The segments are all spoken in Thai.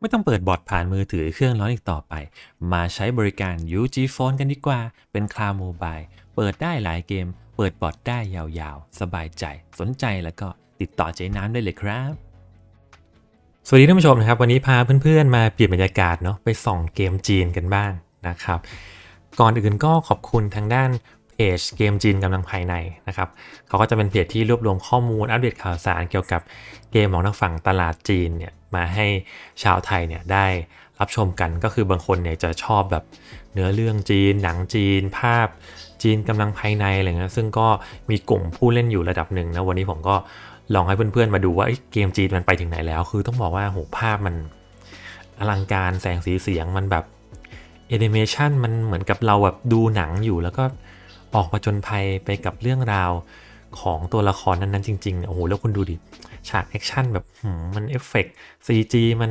ไม่ต้องเปิดบอทผ่านมือถือเครื่องร้อนอีกต่อไป มาใช้บริการ UG Phone กันดีกว่า เป็นคลาวด์โมบาย เปิดได้หลายเกม เปิดบอทได้ยาวๆ สบายใจ สนใจแล้วก็ติดต่อเจ๊น้ำได้เลยครับ สวัสดีท่านผู้ชมนะครับ วันนี้พาเพื่อนๆ มาเปลี่ยนบรรยากาศเนาะไปส่องเกมจีนกันบ้างนะครับ ก่อนอื่นก็ขอบคุณทางด้าน เพจเกมจีนกำลังภายในนะครับเขาก็จะเป็นเพจที่รวบรวมข้อมูลอัปเดตข่าวสารเกี่ยวกับเกมของทางฝั่งตลาดจีนเนี่ยมาให้ชาวไทยเนี่ยได้รับชมกันก็คือบางคนเนี่ยจะชอบแบบเนื้อเรื่องจีน หนังจีน ภาพจีนกำลังภายในอะไรเงี้ยซึ่งก็มีกลุ่มผู้เล่นอยู่ระดับหนึ่งนะวันนี้ผมก็ลองให้เพื่อนๆมาดูว่าเอ้เกมจีนมันไปถึงไหนแล้ว คือต้องบอกว่าโหภาพมันอลังการแสงสีเสียงมันแบบแอนิเมชันมันเหมือนกับเราแบบดูหนังอยู่แล้วก็ ออกมาจนภัยไปกับเรื่องราวของตัวละครนั้นๆจริงๆ โอ้โห แล้วคุณดูดิ ฉากแอคชั่นแบบมันเอฟเฟกต์ CG มัน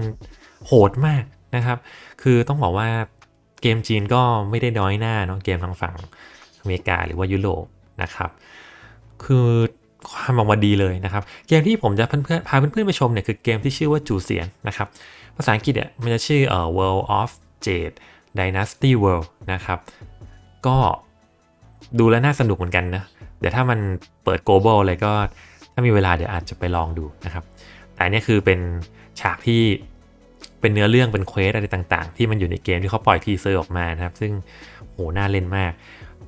โหดมากนะครับ คือต้องบอกว่าเกมจีนก็ไม่ได้น้อยหน้าเนาะเกมทางฝั่งอเมริกาหรือว่ายุโรปนะครับ คือความออกมาดีเลยนะครับ เกมที่ผมจะเพื่อนๆพาเพื่อนๆไปชมเนี่ยคือเกมที่ชื่อว่าจูเซียนนะครับ ภาษาอังกฤษเนี่ยมันจะชื่อเอ่อ World of Jade Dynasty World นะครับ ก็ ดูแล้วน่าสนุกเหมือนกันนะเดี๋ยวถ้ามันเปิด global เลยก็ถ้ามีเวลาเดี๋ยวอาจจะไปลองดูนะครับ แต่อันนี่คือเป็นฉากที่เป็นเนื้อเรื่องเป็นเควสอะไรต่างๆ ที่มันอยู่ในเกมที่เขาปล่อยทีเซอร์ออกมานะครับ ซึ่งโหน่าเล่นมาก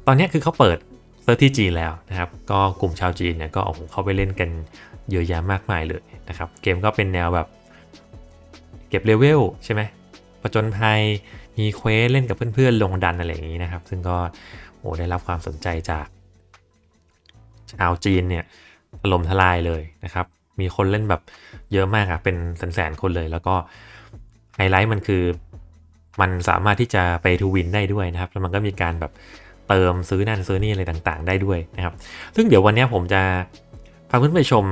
ตอนนี้คือเขาเปิดเซอร์ที่จีนแล้วนะครับ ก็กลุ่มชาวจีนเนี่ยก็โอ้โหเข้าไปเล่นกันเยอะแยะมากมายเลยนะครับ เกมก็เป็นแนวแบบ เก็บเลเวลใช่ไหมผจญภัย มีเควสเล่นกับเพื่อนๆ ลงดันอะไรอย่างนี้นะครับ ซึ่งก็โอ้ได้รับความสนใจจากชาวจีนเนี่ยถล่มทลายเลยนะครับ มีคนเล่นแบบเยอะมากอะเป็นแสนๆคนเลย แล้วก็ไฮไลท์มันคือมันสามารถที่จะไปทูวินได้ด้วยนะครับ แล้วมันก็มีการแบบเติมซื้อนั่นซื้อนี่อะไรต่างๆ ได้ด้วยนะครับ ซึ่งเดี๋ยววันนี้ผมจะพาเพื่อนไปชม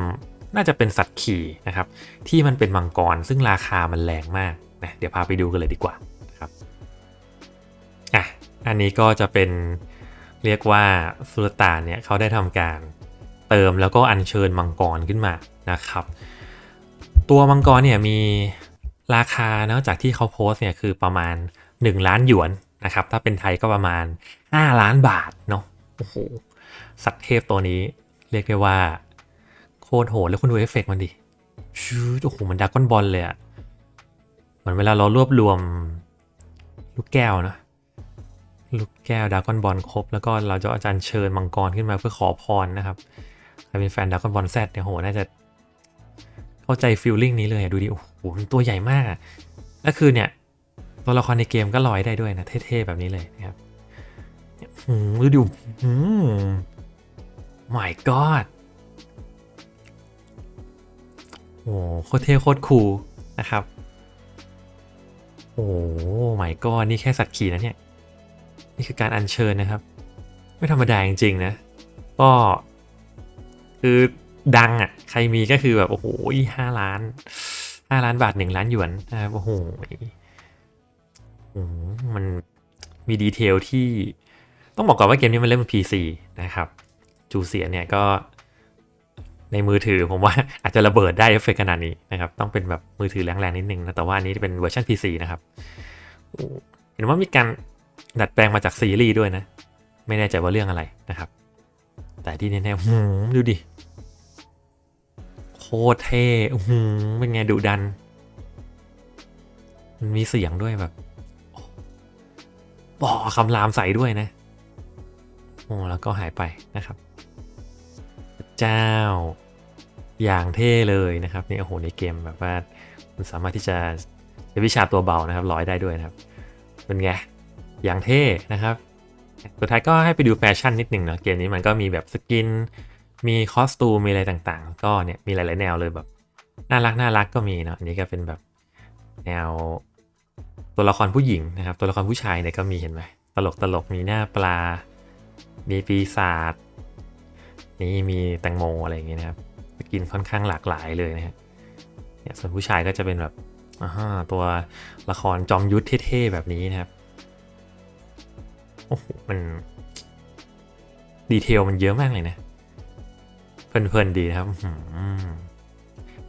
น่าจะเป็นสัตว์ขี่นะครับ ที่มันเป็นมังกรซึ่งราคามันแรงมากนะเดี๋ยวพาไปดูกันเลยดีกว่า อันนี้ก็จะเป็นเรียกว่าสุลต่านเนี่ยเขาได้ทำการเติมแล้วก็อัญเชิญมังกรขึ้นมานะครับ ตัวมังกรเนี่ยมีราคาเนาะจากที่เขาโพสเนี่ยคือประมาณ 1 ล้านหยวนนะครับถ้าเป็นไทยก็ประมาณ 5 ล้านบาทเนาะโอ้โหสัตว์เทพตัวนี้เรียกได้ว่าโคตรโหดแล้วคุณดูเอฟเฟกต์มันดิชูโอ้โหมันดากอนบอลเลยอะเหมือนเวลาเรารวบรวมลูกแก้วเนาะ ลูกแก้วดากอนบอลครบ แล้วก็เราจะอาจารย์เชิญมังกรขึ้นมาเพื่อขอพรนะครับใครเป็นแฟนดากอนบอลแซดเนี่ยโหน่าจะเข้าใจฟิลลิ่งนี้เลยดูดิโอ้โหตัวใหญ่มากแล้วคือเนี่ยตัวละครในเกมก็ลอยได้ด้วยนะเท่ๆแบบนี้เลยนะครับหืมดูดิหืม my god โอ้โคตรเท่โคตรคูลนะครับ โอ้ my god นี่แค่สัตว์ขี่นะเนี่ย นี่คือการอัญเชิญนะครับ ไม่ธรรมดาจริงๆนะ ก็คือดังอะ ใครมีก็คือแบบ โอ้โหห้าล้านห้าล้านบาทหนึ่งล้านหยวนนะครับโอ้โหมันมีดีเทลที่ต้องบอกก่อนว่าเกมนี้มันเล่นบน PC นะครับ จูเสียเนี่ยก็ในมือถือผมว่าอาจจะระเบิดได้เอฟเฟกขนาดนี้นะครับ ต้องเป็นแบบมือถือแรงๆนิดนึงนะ แต่ว่าอันนี้เป็นเวอร์ชัน PC นะครับเห็นว่ามีการ ดัดแปลงมาจากซีรีส์ด้วยนะ ไม่แน่ใจว่าเรื่องอะไรนะครับ แต่ที่แน่ๆหืมดูดิ โคตรเท่หือเป็นไงดุดัน มันมีเสียงด้วยแบบบอคำรามใส่ด้วยนะ โอ้แล้วก็หายไปนะครับเจ้า อย่างเท่เลยนะครับนี่โอ้โหในเกมแบบว่ามันสามารถที่จะใช้วิชาตัวเบานะครับร้อยได้ด้วยนะครับ เป็นไง อย่างเท่นะครับ สุดท้ายก็ให้ไปดูแฟชั่นนิดหนึ่งเนาะเกมนี้มันก็มีแบบสกิน มีคอสตูมมีอะไรต่างๆ ก็เนี่ยมีหลายๆแนวเลยแบบน่ารักน่ารักก็มีเนาะอันนี้ก็เป็นแบบแนวตัวละครผู้หญิงนะครับ ตัวละครผู้ชายเนี่ยก็มีเห็นไหมตลกตลกมีหน้าปลา มีปีศาจนี่มีแตงโมอะไรอย่างเงี้ยนะครับสกินค่อนข้างหลากหลายเลยนะครับเนี่ยส่วนผู้ชายก็จะเป็นแบบอ่าตัวละครจอมยุทธเท่ๆแบบนี้นะครับ โอ้โหมันดีเทลมันเยอะมากเลยนะ เพลินๆดีนะครับ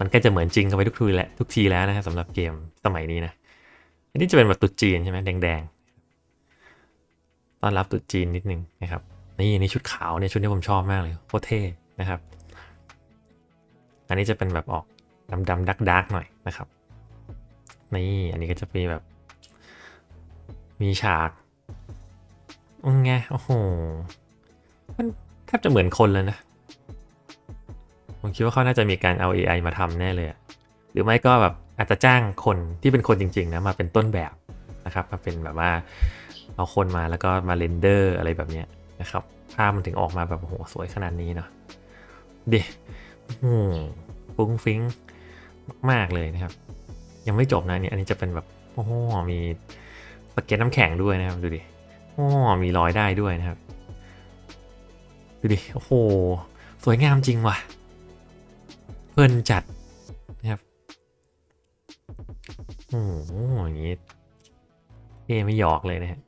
มันก็จะเหมือนจริงกันไปทุกทีแหละทุกทีแล้วนะครับสำหรับเกมสมัยนี้นะ อันนี้จะเป็นแบบตุ๊ดจีนใช่ไหมแดงๆ ต้อนรับตุ๊ดจีนนิดนึงนะครับ นี่นี่ชุดขาวเนี่ยชุดที่ผมชอบมากเลยโคตรเท่นะครับ อันนี้จะเป็นแบบออกดำดำดักดักๆหน่อยนะครับ นี่อันนี้ก็จะมีแบบ มีฉาก ไงโอ้โห มันแทบจะเหมือนคนเลยนะ ผมคิดว่าเขาน่าจะมีการเอา AI มาทำแน่เลยอะหรือไม่ก็แบบอาจจะจ้างคนที่เป็นคนจริง ๆ นะ มาเป็นต้นแบบนะครับ มาเป็นแบบว่าเอาคนมาแล้วก็มาเรนเดอร์อะไรแบบนี้นะครับ ภาพมันถึงออกมาแบบโอ้โหสวยขนาดนี้เนาะเดิฟุ้งฟิ้งมาก ๆ เลยนะครับ ยังไม่จบนะเนี่ยอันนี้จะเป็นแบบโอ้โหมีสเก็ตน้ำแข็งด้วยนะครับดูดิ โอ้มีรอยได้ด้วยนะครับ ดูดิ โอ้โห สวยงามจริงว่ะ เพลินจัดนะครับ โอ้โหอย่างนี้เอไม่หยอกเลยนะฮะ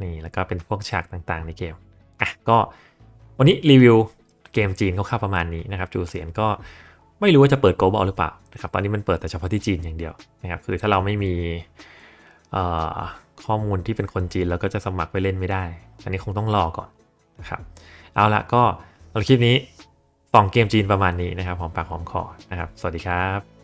นี่ แล้วก็เป็นพวกฉากต่างๆในเกม อะ ก็วันนี้รีวิวเกมจีนคร่าวๆประมาณนี้นะครับ จูเสียนก็ไม่รู้ว่าจะเปิด global หรือเปล่านะครับ ตอนนี้มันเปิดแต่เฉพาะที่จีนอย่างเดียวนะครับ คือถ้าเราไม่มีเอ่อ ข้อมูลที่เป็นคนจีนเราก็จะสมัครไปเล่นไม่ได้ อันนี้คงต้องรอก่อนนะครับ เอาละก็สำหรับคลิปนี้สองเกมจีนประมาณนี้นะครับหอมปากหอมคอนะครับ สวัสดีครับ